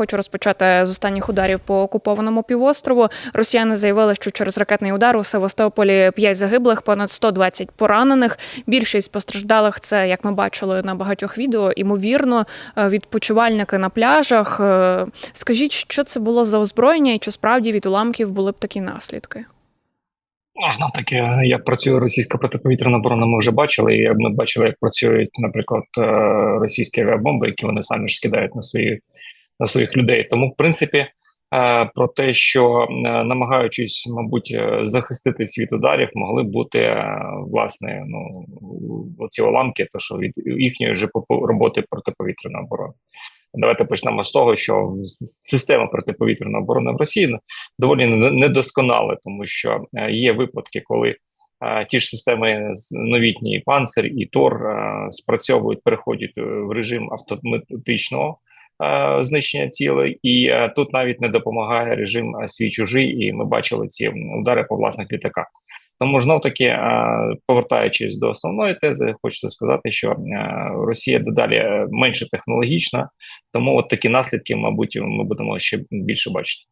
Хочу розпочати з останніх ударів по окупованому півострову. Росіяни заявили, що через ракетний удар у Севастополі 5 загиблих, понад 120 поранених. Більшість постраждалих це, як ми бачили на багатьох відео, імовірно, е, відпочивальники на пляжах. Е, Скажіть, що це було за озброєння, і чи справді від уламків були б такі наслідки? Ну, знов таки, як працює російська протиповітряна оборона, ми вже бачили. І ми бачили, як працюють, наприклад, е, російські авіабомби, які вони самі ж скидають на свої своїх людей. Тому, в принципі, е, про те, що е, намагаючись, мабуть, е, захистити світ ударів, могли бути власне ну оці уламки, то що від їхньої ж роботи протиповітряної оборони. Давайте почнемо з того, що система протиповітряної оборони в Росії ну, доволі недосконала, тому що є випадки, коли ті ж системи новітні і панцир і Тор спрацьовують, переходять в режим автоматичного знищення тіла, і е, тут навіть не допомагає режим е, свій чужий, і ми бачили ці удари по власних літаках. Тому знов таки, е, повертаючись до основної тези, хочеться сказати, що Росія дедалі менше технологічна, тому от такі наслідки, мабуть, ми будемо ще більше бачити.